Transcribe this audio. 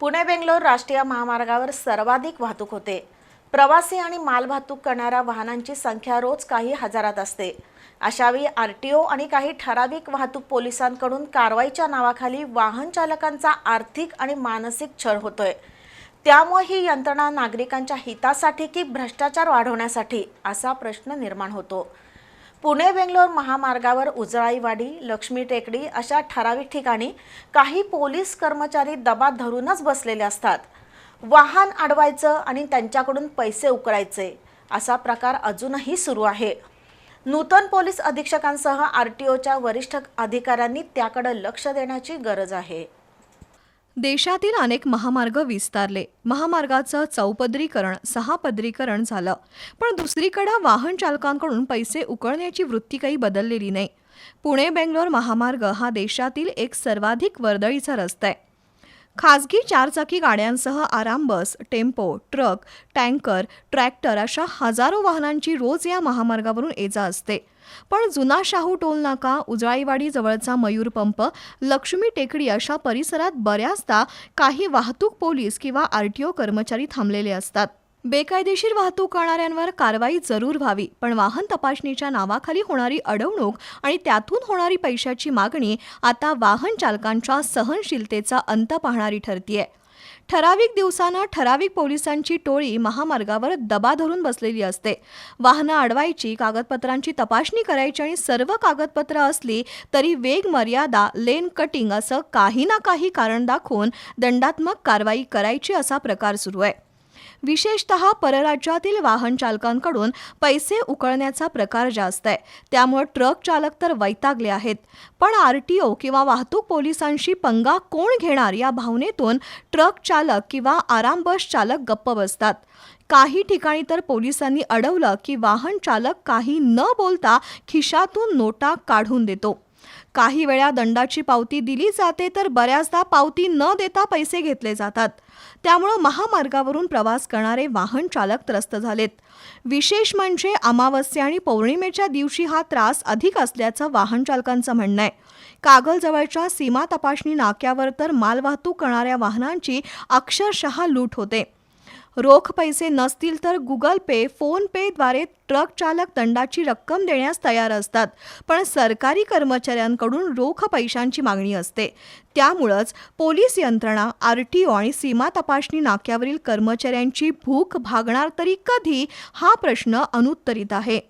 पुणे बेंगलोर राष्ट्रीय महामार्गावर सर्वाधिक वाहतूक होते. प्रवासी आणि मालवाहतूक करणाऱ्या वाहनांची संख्या रोज काही हजारात असते. अशावेळी आर टी ओ आणि काही ठराविक वाहतूक पोलिसांकडून कारवाईच्या नावाखाली वाहन चालकांचा आर्थिक आणि मानसिक छळ होतोय. त्यामुळे ही यंत्रणा नागरिकांच्या हितासाठी की भ्रष्टाचार वाढवण्यासाठी असा प्रश्न निर्माण होतो. पुणे बेंगलोर महामार्गावर उजळाईवाडी लक्ष्मी टेकडी अशा ठराविक ठिकाणी काही पोलीस कर्मचारी दबा धरूनच बसलेले असतात. वाहन अडवायचं आणि त्यांच्याकडून पैसे उकळायचे असा प्रकार अजूनही सुरू आहे. नूतन पोलीस अधीक्षकांसह आर टी ओच्या वरिष्ठ अधिकाऱ्यांनी त्याकडे लक्ष देण्याची गरज आहे. देशातील अनेक महामार्ग विस्तारले. महामार्गाचं चौपदरीकरण सहापदरीकरण झालं. पण दुसरीकडं वाहन चालकांकडून पैसे उकळण्याची वृत्ती काही बदललेली नाही. पुणे बेंगलोर महामार्ग हा देशातील एक सर्वाधिक वर्दळीचा रस्ता आहे. खाजगी चारचाकी गाड्यांसह आराम bus tempo truck tanker tractor अशा हजारो वाहनांची रोज या महामार्गावरून ये जा असते. पण जुना शाहू टोल नाका उजळाईवाडी जवळचा मयूर पंप लक्ष्मी टेकडी अशा परिसरात बऱ्याचदा काही वाहतूक पोलीस किंवा आरटीओ कर्मचारी थांबलेले असतात. बेकायदेशीर वाहतूक करणाऱ्यांवर कारवाई जरूर व्हावी पण वाहन तपासणीच्या नावाखाली होणारी अडवणूक आणि त्यातून होणारी पैशाची मागणी आता वाहन चालकांच्या सहनशीलतेचा अंत पाहणारी ठरतीये. ठराविक दिवसानं ठराविक पोलिसांची टोळी महामार्गावर दबा धरून बसलेली असते. वाहनं अडवायची कागदपत्रांची तपासणी करायची आणि सर्व कागदपत्र असली तरी वेग मर्यादा लेन कटिंग असं काही ना काही कारण दाखवून दंडात्मक कारवाई करायची असा प्रकार सुरू आहे. विशेषत परराज्यातील वाहन चालकांकडून पैसे उकळण्याचा प्रकार जास्त आहे. त्यामुळे ट्रक चालक तर वैतागले आहेत. पण आर टी ओ किंवा वाहतूक पोलिसांशी पंगा कोण घेणार या भावनेतून ट्रक चालक किंवा आराम बस चालक गप्प बसतात. काही ठिकाणी तर पोलिसांनी अडवलं की वाहन चालक काही न बोलता खिशातून नोटा काढून देतो. काही वेळा दंडाची पावती दिली जाते तर बऱ्याचदा पावती न देता पैसे घेतले जातात. त्यामुळं महामार्गावरून प्रवास करणारे वाहन चालक त्रस्त झालेत. विशेष म्हणजे अमावस्या आणि पौर्णिमेच्या दिवशी हा त्रास अधिक असल्याचं वाहन चालकांचं म्हणणं आहे. कागलजवळच्या सीमा तपासणी नाक्यावर तर मालवाहतूक करणाऱ्या वाहनांची अक्षरशः लूट होते. रोख पैसे नसतील तर गुगल पे फोन पेद्वारे ट्रक चालक दंडाची रक्कम देण्यास तयार असतात. पण सरकारी कर्मचाऱ्यांकडून रोख पैशांची मागणी असते. त्यामुळंच पोलीस यंत्रणा आर टी ओ आणि सीमा तपासणी नाक्यावरील कर्मचाऱ्यांची भूक भागणार तरी कधी? हा प्रश्न अनुत्तरित आहे.